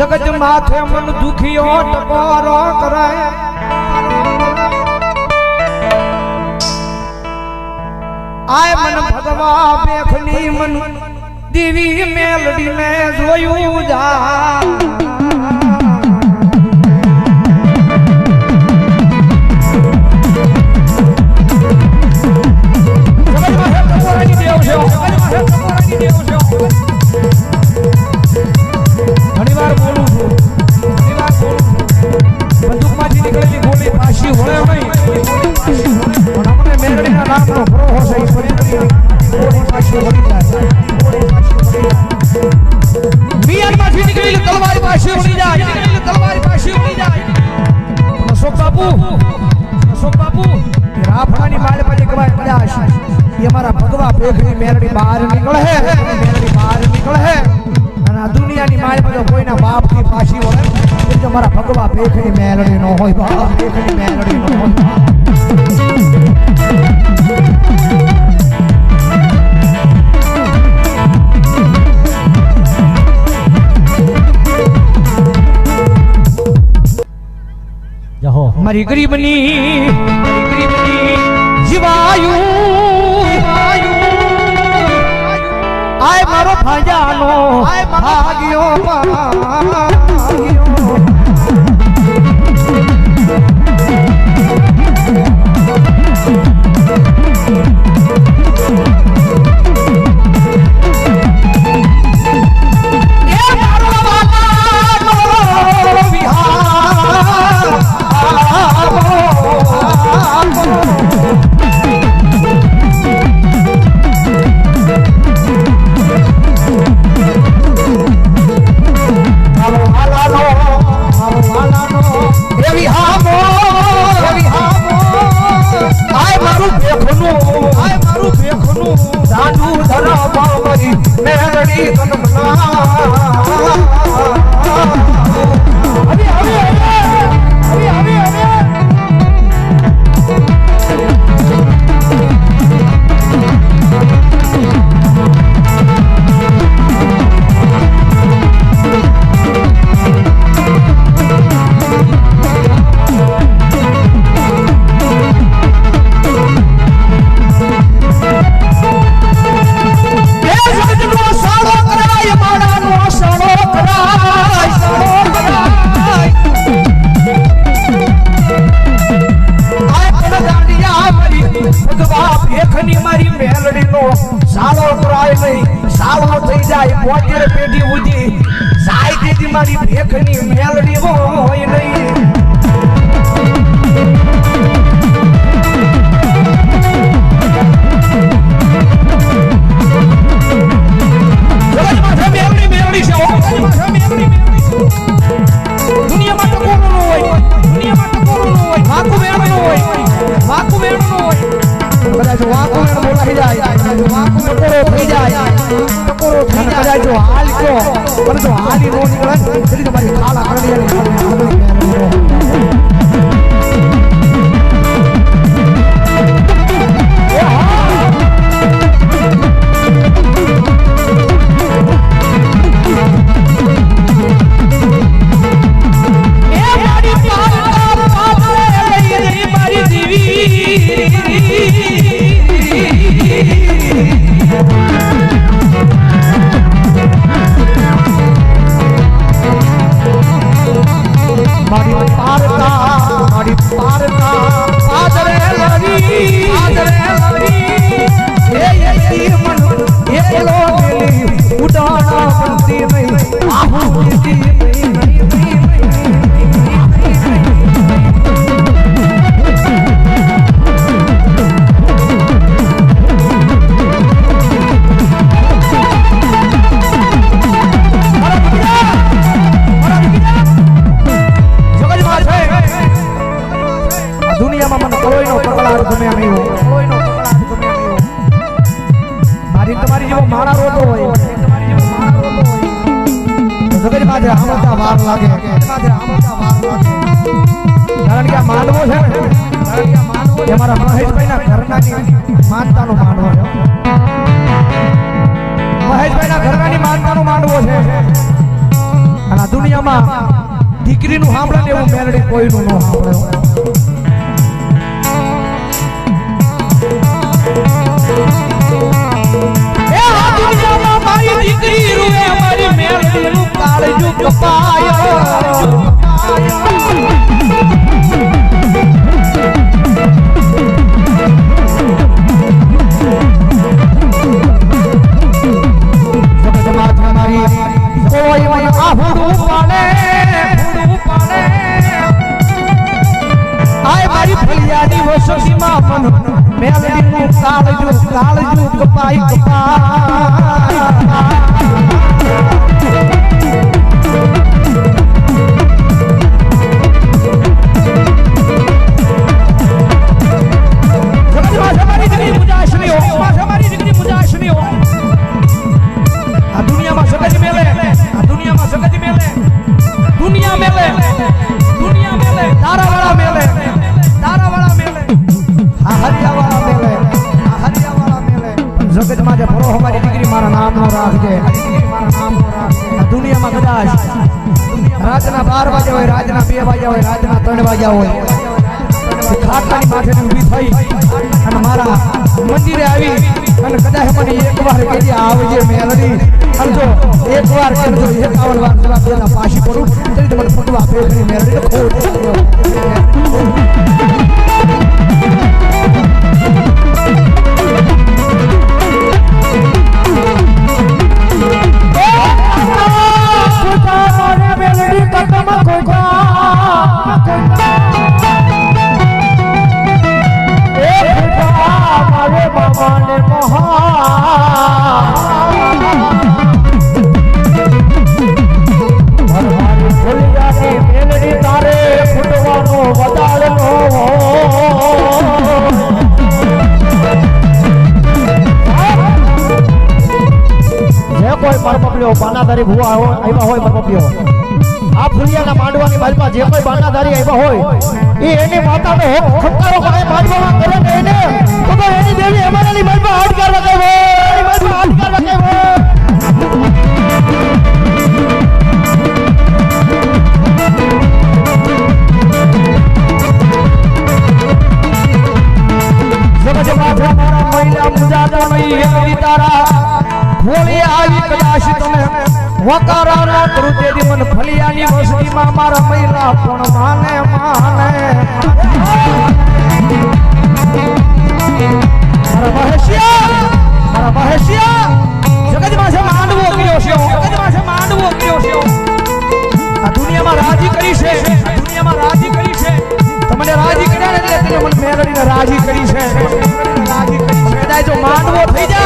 જગજ માથે મન દુખીઓ ટકોરો કરે આય મન ભગવા બેખની મન, દીવી મેલડી મેં જોયું જા. મારા ભગવા પેખની મેલડી નો હોય બા પેખની મેલડી નો હોય મારી ગરીબની જીવાયું આય મારો ભાજાનો ભાગ્યો તું ધરા પામઈ મેરડી તન મના એકની મારી મેલડીનો સાલો પ્રાય નહીં. સાલો થઈ જાય પોતેર પેઢી ઉધી જાય તેથી મારી ભેખની મેલડી હોય નહીં. મેલડી છે કાજે આમતા વાર લાગે. છે કારણ કે માનવો એ મારા છે. અને આ દુનિયામાં દીકરીનું સાંભળે એવું મેલડી કોઈનું ન સાંભળે. કાળજું કાળજું કપાઈ દુનિયામાં કદાચ. રાતના બાર વાગ્યા હોય, રાતના બે વાગ્યા હોય, રાતના ત્રણ વાગ્યા હોય. ખાટલાની માથે ઊભી થઈ અને મારા મંદિરે આવી અને કદાચ મને એકવાર કહેજે આવજે મેલડી. અને જો એકવાર કરજો એકાવન વાર જવાબ દેતા પાછી પડું તરી મને ફૂટવા ફેરવી મેલડી ખોટ. બાનાધારી ભુવા આવ્યા હોય પરમપ્યો આ ફુલિયાના માંડવાની બાજુમાં જે કોઈ બાનાધારી આવ્યા હોય, એ એની માતાને હક ખંકારો કરે માંડવામાં કરે ને એને. તો તો એની દેવી અમારાની બાજુમાં હાથ કરવા હોય, એની બાજુમાં હાથ કરવા ગઈ જબ જબ મારા મહિલા નહીં એવી તારા. ભોળી આવી કદાચ તમે વકારાનો કરું તેથી મને ફલિયાની વસ્તીમાં મારા મહિલા પણ માને માને. મહેશિયા, મારા મહેશિયા, જગત માસે માંડવો કર્યો છે, જગત માસે માંડવો કર્યો છે. આ દુનિયામાં રાજી કરી છે, દુનિયામાં રાજી કરી છે. તમને રાજી કર્યા ને એટલે મને મેલડીને રાજી કરી છે. રાજી કરી છે. કદાચ જો માંડવો થઈ જાય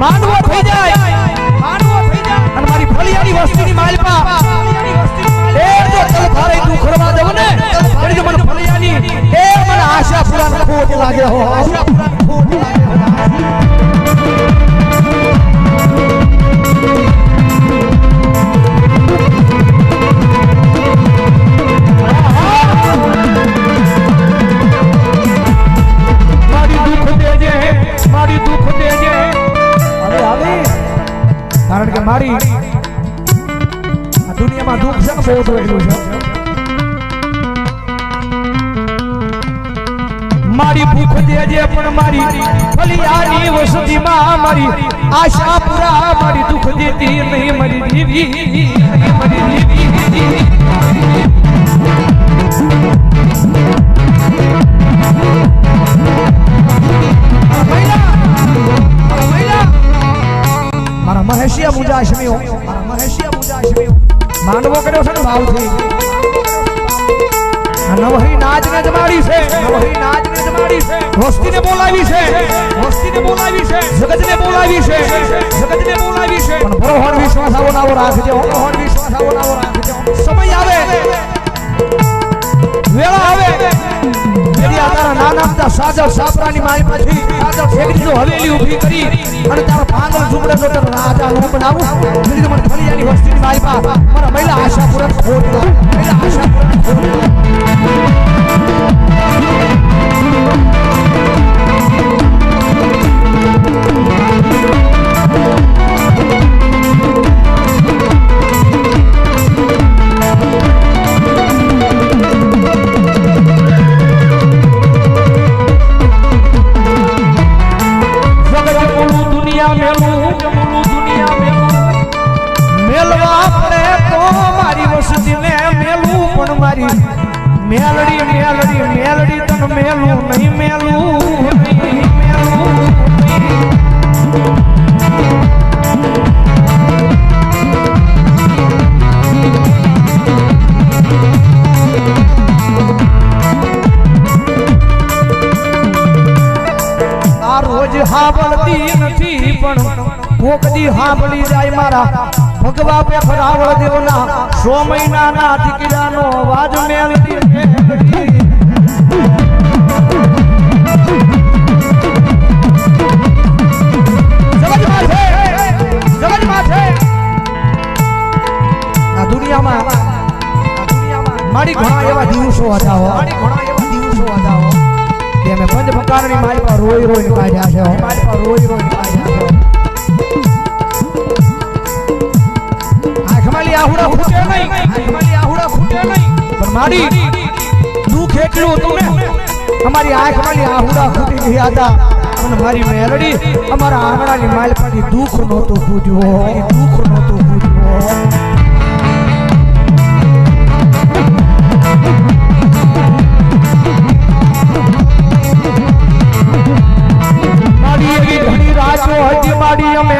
માંડવો થઈ જાય. માંડવો થઈ જાય. અને મારી ફળિયાની વસ્તીની માલપા. એ જો તલ થારે ખરવા દઉં ને એટલે મને ફળિયાની એ મને આશા પૂરા ખોટ લાગે હો. આશા પૂરા આ દુઃખ છે બહુ જોયેલું છે. મારી ભૂખ દેજે પણ મારી ફલિયાની વસતીમાં મારી. આશા પૂરા મારી, દુઃખ દેતી નહીં મારી દેવી મારી દેવી. મહેશિયા મુજાશમીઓ મહેશિયા માંડવો કર્યો છે ને ભાવથી નવહરી નાચને જમાડી છે. નવહરી નાચને જમાડી છે. વસ્તીને બોલાવી છે. વસ્તીને બોલાવી છે. જગતને બોલાવી છે. જગતને બોલાવી છે. પણ ભરોહણ વિશ્વાસ આવો નાવો રાખજો. ભરોહણ વિશ્વાસ આવો નાવો રાખજો. સમય આવે. વેળા આવે. તેથી આ નાના બધા સાજર સાપરાની માલમાંથી સાજર ફેકડી હવેલી ઊભી કરી અને તારા પાંદલ ઝૂંપડે રાજા હું બનાવું? તેથી મને ફળિયાની વસ્તીની માલપા મારા મહિલા આશા પૂરક ખોટ મહિલા આશા રોજ ને મેલું પણ મારી મેલડી મેલડી હાબળતી નથી પણ ભોકજી હાબળી જાય મારા ભગવા પે દેવના સો મહિનાના દીકરાનો અવાજ મેલતી મારી ઘણા એવા દિવસો હતા હો. દિવસો હતા હો. પંચ પ્રકારની મારી પર રોઈ રોઈ કાઢ્યા છે રોઈ રોઈ કાઢ્યા છે મારી આહુડા ફૂટે નહીં. મારી આહુડા ફૂટે નહીં. પણ મારી દુઃખ એટલું હતું ને. અમારી આંખ મારી આહુડા ફૂટી ગયા હતા. અને મારી મેલડી અમારા આંગણાની માલ પાડી દુઃખ નહોતું ફૂટ્યું દુઃખ નહોતું ફૂટ્યું મારી એવી ઘણી રાતો હતી મારી અમે.